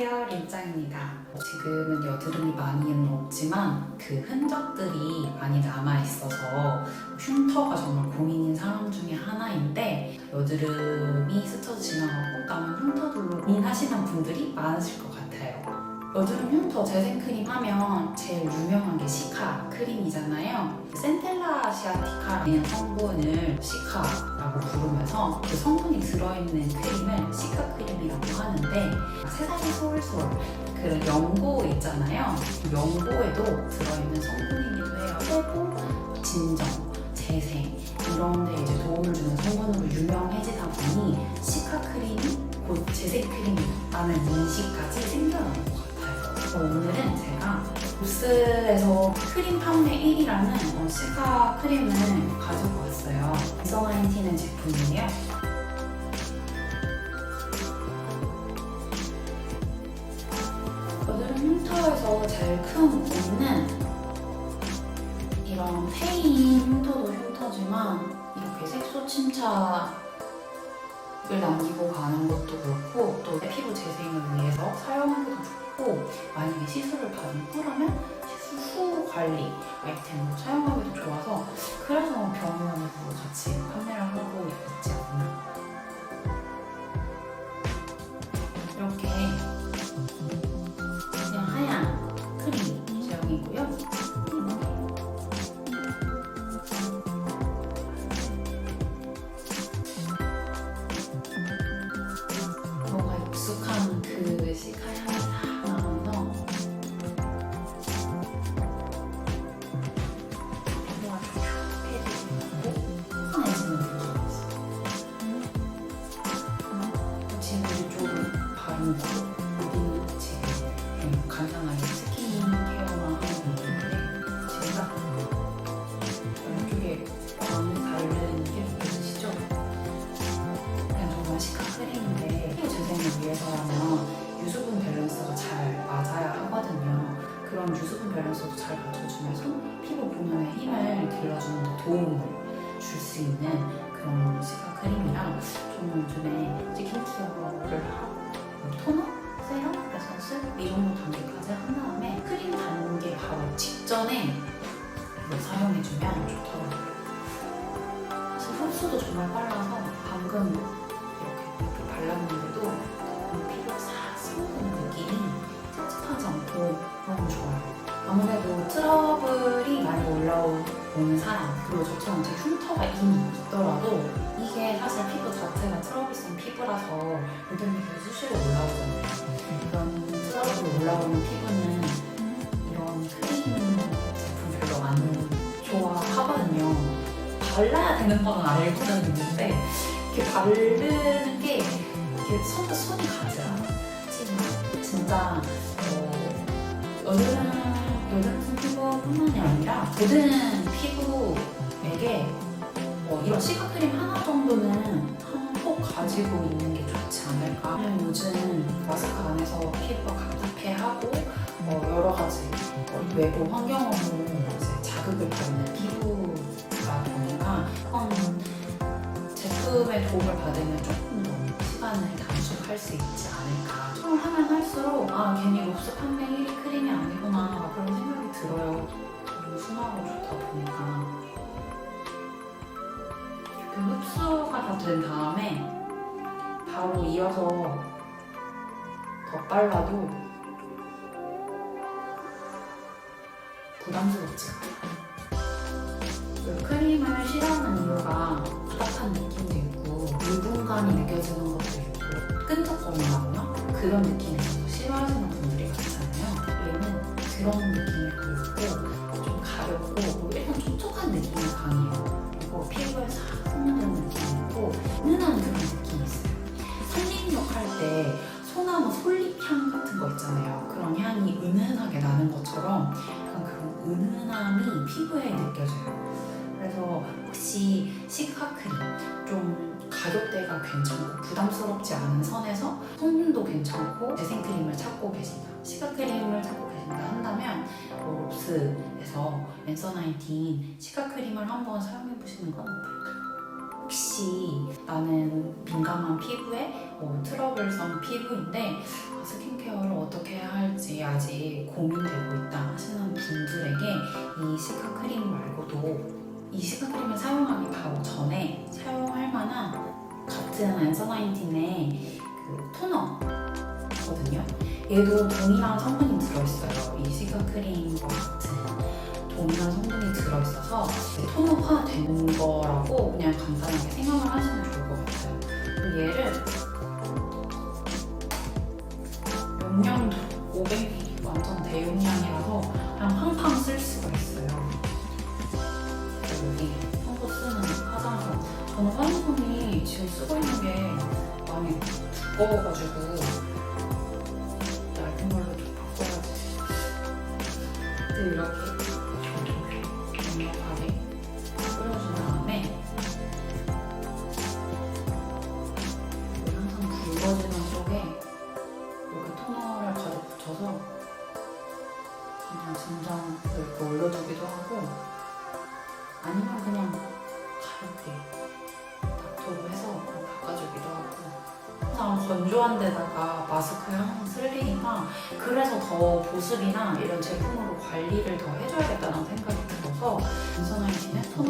안녕하세요 린짱입니다. 지금은 여드름이 많이는 없지만 그 흔적들이 많이 남아있어서 흉터가 정말 고민인 사람 중에 하나인데 여드름이 스쳐 지나가고 남은 흉터들로 고민하시는 분들이 많으실 것 같아요 여드름 흉터 재생 크림 하면 제일 유명한 게 시카 크림이잖아요. 센텔라 시아티카라는 성분을 시카라고 부르면서 그 성분이 들어있는 크림을 시카 크림이라고 하는데 세상의 소울소울 그 연고 있잖아요. 그 연고에도 들어있는 성분이기도 해요. 세포 진정 재생 이런 데 이제 도움을 주는 성분으로 유명해지다 보니 시카 크림이 곧 재생 크림이라는 인식까지 같아요 오늘은 제가 보스에서 크림 판매 1위라는 어, 시카 크림을 가지고 왔어요. 이서나인티는 제품이에요. 여드름 흉터에서 제일 큰 고민은 이런 페인 흉터도 흉터지만 이렇게 색소 침착 을 남기고 가는 것도 그렇고 또 피부 재생을 위해서 사용하기도 좋고 만약에 시술을 받은 후라면 시술 후 관리 아이템으로 사용하기도 좋아서 그래서 병원에서 같이 판매를 하고 있지 않나 좀 바르고 어디 지금 간단하게 스킨 케어만 건데 지금 딱 이쪽에 많이 다른 게 느껴지시죠? 그냥 정말 시카 크림인데 피부 재생을 위해서라면 유수분 밸런스가 잘 맞아야 하거든요. 그런 유수분 밸런스도 잘 맞춰주면서 피부 본연의 힘을 길러주는 데 도움을 줄 수 있는 그런 시카 크림이랑 저는 요즘에 스킨케어를 하고 토너, 세럼, 에센스 이 정도 단계까지 한 다음에 크림 단계 바로 직전에 이걸 사용해주면 좋더라고요. 사실 흡수도 정말 빨라서 방금 이렇게 이렇게 발랐는데도 피부가 싹 스며드는 느낌이 찝찝하지 않고 너무 좋아요. 아무래도 트러블이 많이 올라 오는 사람 그리고 저처럼 제 흉터가 이미 있더라도 이게 사실 피부 자체가 트러블성 피부라서 계속 수시로 올라오잖아요. 이런 트러블이 올라오는 피부는 이런 크림 제품 별로 안 좋아하거든요. 발라야 되는 거는 알고는 있는데 이렇게 바르는 게 이렇게 손, 손이 가지 않아. 진짜 어, 여드름 여드름 피부뿐만이 아니라 모든 피부에게 어, 이런 시카크림 하나 정도는 꼭 가지고 있는 게 좋지 않을까. 요즘 마스크 안에서 피부가 답답해하고 어, 여러 가지 어, 외부 환경으로 이제 자극을 받는 피부가 보니까 음, 제품의 도움을 받으면 조금 더 시간을 단축할 수 있지 않을까. 사용하면 할수록 아 괜히 롭스 판매 1위 크림이 아니구나 그런 생각이 들어요. 너무 순하고 좋다 보니까. 그 흡수가 다 된 다음에 바로 이어서 더 빨라도 부담스럽지 않아요. 그 크림을 싫어하는 이유가 딱딱한 느낌도 있고 유분감이 느껴지는 그런 있어서 싫어하시는 분들이 많잖아요. 얘는 그런 느낌이 있고 좀 가볍고 그리고 일단 촉촉한 느낌이 강해요. 그리고 피부에 싹 스며드는 느낌이 있고 은은한 그런 느낌이 있어요. 살림욕 할때 소나무 솔잎향 같은 거 있잖아요. 그런 향이 은은하게 나는 것처럼 약간 그런 은은함이 피부에 느껴져요. 그래서 혹시 시카크림 좀 가격대가 괜찮고 부담스럽지 않은 선에서 성분도 괜찮고 재생크림을 찾고 계신다. 시카크림을 찾고 계신다 한다면 뭐 롭스에서 앤서 19 시카크림을 한번 사용해 보시는 건 어떨까요? 혹시 나는 민감한 피부에 뭐 트러블성 피부인데 스킨케어를 방식이 아직 고민되고 있다 하시는 분들에게 이 시카 크림 말고도 이 시카 크림을 사용하기 바로 전에 사용할 만한 같은 안서나인틴의 그 토너거든요. 얘도 동일한 성분이 들어있어요. 이 시카 크림과 같은 동일한 성분이 들어있어서 토너화 된 거라고 그냥 간단하게 생각을 하시면 좋을 것 같아요. 얘를 용량도 500ml 완전 대용량 두꺼워가지고 얇은 걸로 좀 바꿔야지. 근데 이렇게 넉넉하게 뿌려준 다음에 항상 붉어지는 쪽에 이렇게 토너를 가득 붙여서 그냥 진정 이렇게 올려두기도 하고 아니면 그냥 가볍게 건조한 데다가 쓸 일이니까 그래서 더 보습이나 이런 제품으로 관리를 더 해줘야겠다는 생각이 들어서 선택을 해서